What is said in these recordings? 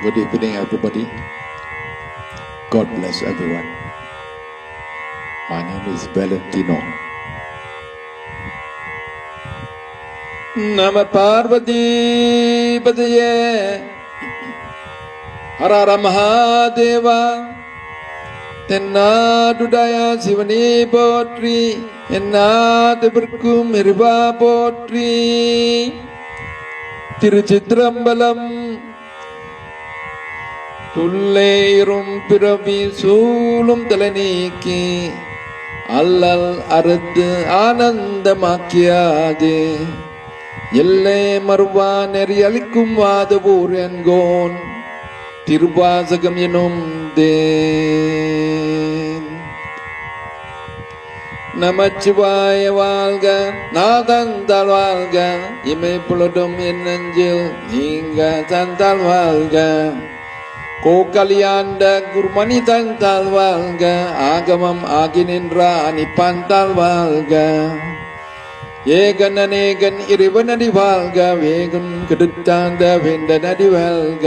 Good evening, everybody. God bless everyone. My name is Valentino. நம பார்வதி பதையே ஹரஹர மகாதேவா தென்னாடுடைய சிவனே போற்றி என்னாதவர்க்கும் இருவா போற்றி திருச்சித்திரம்பலம் துல்லேரும் பிறவி சூழும் தலை நீக்கி அல்லல் அறுத்து ஆனந்தமாக்கியாதே. எல்லை மறுவா நெறி அளிக்கும் வாதவூர் என்கோன் திருவாசகம் எனும் தேன். நமச்சிவாய வாழ்க நாதந்தால் வாழ்க இமை புலடும் என் நெஞ்சில் நீங்க தந்தால் வாழ்க. கோகலியாண்ட குருமணி தந்தால் வாழ்க ஆகமம் ஆகி நின்ற அணிப்பாந்தால் வாழ்க ஏகன் அநேகன் இறைவனடி வாழ்க வேகன் கெடுத்தாந்த வேந்தன் நடி வாழ்க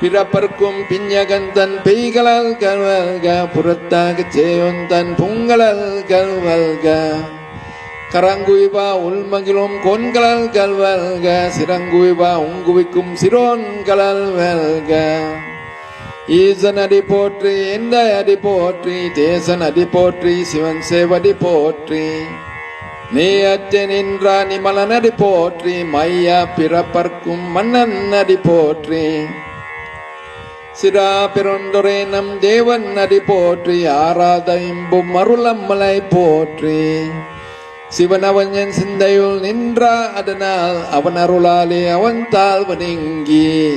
பிறப்பர்க்கும் பிஞ்சகந்தன் பெய்களால் கல்வல்க புறத்தாக சேவந்தன் பொங்கலால் கல்வல்க கரங்குவிபா உள்மகிழும் கொன்கலல் கல்வல்க சிறங்குவிபா உங்குவிக்கும் சிரோன்களால் வெல்க. ஈசன் அடி போற்றி எந்த அடி போற்றி தேசன் அடி போற்றி சிவன் சேவடி போற்றி. நீ அற்ற நின்றா நிமலன் அடி போற்றி மையா பிறப்பர்க்கும் மன்னன் அடி போற்றி. சிரா பிறந்தொரே நம் தேவன் அடி போற்றி ஆராத இம்பும் அருளம்மலை போற்றி. சிவனவஞ்சன் சிந்தையுள் நின்றா அதனால் அவன் அருளாலே அவன் தாழ்வு நீங்கி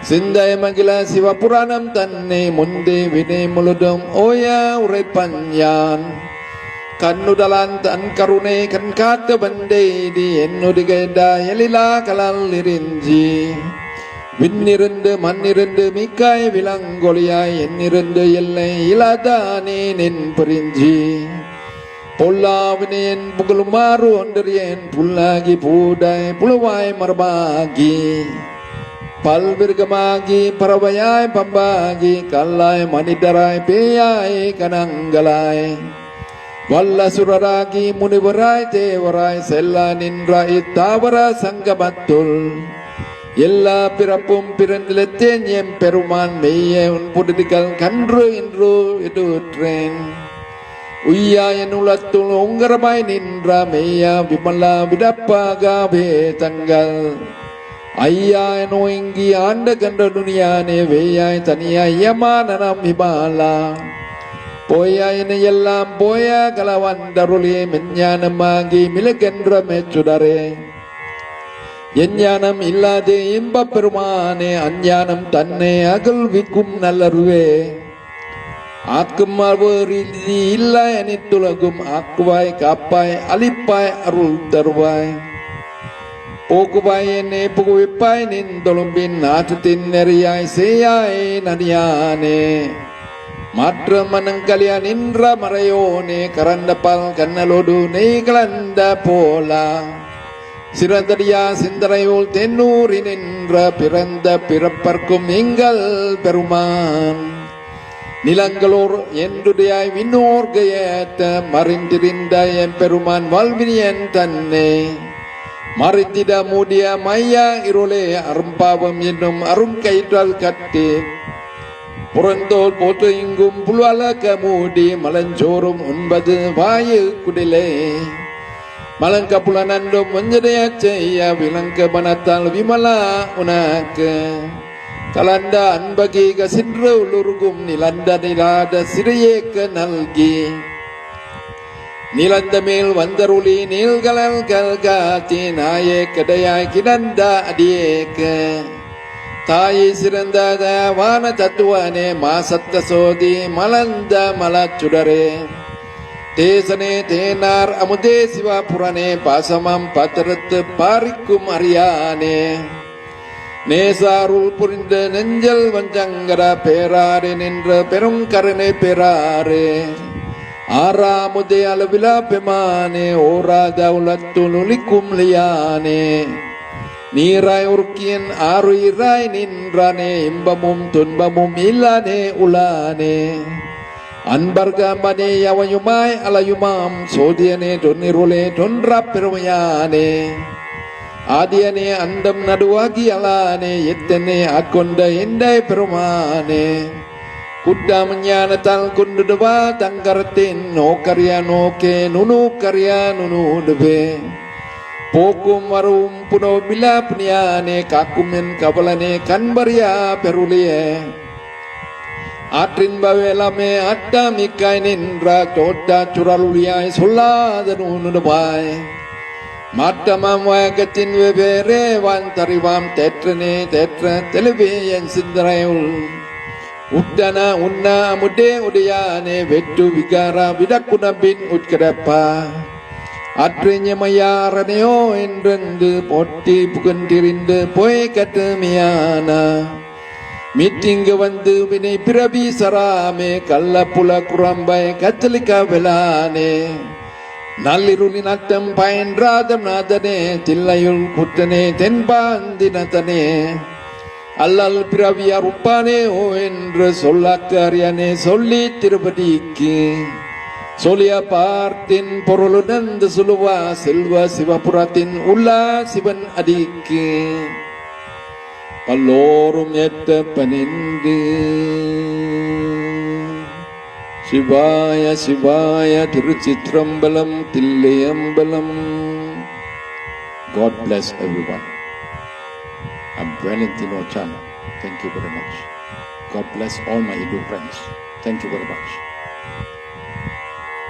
சிந்தை மகிழ சிவபுராணம் தன்னை முந்தே வினை முழுதும் ஓயா உரைப்பன் யான். கண்ணுதலான் தன் கருணை கண் காத்து வந்தேதி என்னுடைய எழிலா கலால் நெறிஞ்சி. விண்ணிருந்து மண்ணிருந்து மிக்காய் விலங்கொழியாய் என்னிருந்து எல்லை இலாதானே நின் புரிஞ்சி. பொல்லாவினேன் புகழுமாறு ஒன்றறியேன் புல்லாகி பூடாய் புழுவாய் மரபாகி பல்விருகமாகி பறவையாய் பம்பாகி கல்லாய் மனிதராய் பேயாய் கணங்களாய் வல்லசுரராகி முனிவராய் தேவராய் செல்லா நின்றாய் தாவர சங்கமத்துள். எல்லா பிறப்பும் பிறந்திலத்தேன் எம் பெருமான் மெய்ய உன் புடுதிகள் கன்று என்று எதுற்றேன். உய்யா என் உலத்துள் உங்கரமாய் நின்ற மெய்யா விமலா விடப்பாக தங்கள். ஐயா நோய்ங்கி ஆண்ட கன்ற துணியானே தனியா தனியாய் யமானனம் விமாலா போயா என எல்லாம் போயா கலவந்தருளே மெஞ்ஞானமாகி மிளகென்ற மேச்சுடரே எஞ்ஞானம் இல்லாதே இன்பப் பெருமானே அஞ்ஞானம் தன்னை அகல்விக்கும் நல்லருவே. ஆக்கும் நீ இல்ல அனைத்துலகும் ஆக்குவாய் காப்பாய் அழிப்பாய் அருள் தருவாய். போக்குவாய் என்னை புகுவிப்பாய் நின் தொழும்பின் நாற்றத்தின் நெறியாய் செய்யாய் நதியானே மாற்ற மனங்கலியா நின்ற மறையோனே கரந்த பால் கண்ணலோடு நெய் கலந்த போலா. சிறந்தடியா சிந்தனையுள் தென்னூரி நின்ற பிறந்த பிறப்பர்க்கும் எங்கள் பெருமான். நிலங்களோர் என்றுடையாய் விண்ணோர்க ஏத்த மறைந்திருந்த என் பெருமான் வாழ்வினியன் தன்னை. மறைந்திட மூடிய மையா இருளே அரும்பாவம் என்னும் அருங்கயிற்றால் கட்டி. புறந்தோல் போற்று இங்கும் புல்வலக மூடி மலஞ்சோறும் உண்பது வாயு குடிலே. மலங்க புலனன்றும் மஞ்சடைய செய்ய விலங்க மனத்தால் விமலா உனக்கு. கலந்த அன்பகீக சின்று உளுருகும் நிலந்த நிலாத சிறியேக்க நல்கி. நிலந்த மேல் வந்தருளி நீள்கலல் கல்காத்தி நாயே கிடையாய் கிடந்த அடியேக்க. தாயை சிறந்த வான தத்துவனே மாசத்த சோதி மலர்ந்த மலச்சுடரே தேசனே தேனார் அமுதே சிவாபுரனே பாசமம் பத்திரத்து பாரிக்கும் அறியானே. நேசாருள் புரிந்த நெஞ்சல் வஞ்சங்கர பேராரே நின்ற பெரும் கருணை பெறாரே. ஆறாமுதே அளவிலா பெமானே ஓராத உலத்துள் ஒளிக்கும் லியானே. நீராய் உருக்கியன் ஆறுயிராய் நின்றானே இன்பமும் துன்பமும் இல்லானே உலானே. அன்பர்கமனே எவையுமாய் அலையுமாம் சோதியனே தொன்னிருளே தொன்றா பெருமையானே. ஆதியனே அந்தம் நடுவாகி அலானே எத்தனை ஆட்கொண்ட எண்டை பெருமானே. குட்டாம ஞானத்தால் கொண்டுடுவா தங்கரத்தின் நோக்கரியா நோக்கே நுனு நுணுடுவே. போக்கும் வரவும் புனோ மிலாப்னியானே காக்கும் என் கவலனே கண்பரியா பெருளியே. ஆற்றின் பவேலமே அட்டாமிக்காய் நின்றா தோட்டா சுரலுளியாய் சொல்லாத நூனுடுவாய் மாற்றமாம் வயக்கத்தின் வெவ்வேறே வாழ்ந்தறிவாம். தேற்றனே தேற்ற தெளிவே என் சிந்தனை உள். உட்டன உன்னா முட்டே உடையானே வெட்டு விகாரா விடக்குணபின் உட்கிடப்பா. அற்றிஞமையாரனையோ என்றென்று போட்டி புகன்றிருந்து போய் கட்டுமையானா. மீட்டிங்கு வந்து வினை பிரபி சராமே கள்ள புல குரம்பை கத்தலிக்க விழானே. நள்ளிருளின் அட்டம் பயின்றாதம் நாதனே தில்லையுள் குற்றனே தென்பாந்தினத்தனே. அல்லல் பிறவியார் உப்பானே ஓ என்று சொல்லாக்கு அறியானே சொல்லி திருப்பதிக்கு. சொலிய பார்த்தின் பொருளுணர்ந்து சொல்லுவா செல்வ சிவபுரத்தின் உள்ளா சிவன் அடிக்கு. பல்லோரும் ஏற்ற பணிந்து சிவாய சிவாய திருச்சிற்றம்பலம் Thillaiambalam God bless everyone. I'm Valentino Chan. Thank you very much. God bless all my Hindu friends. Thank you very much.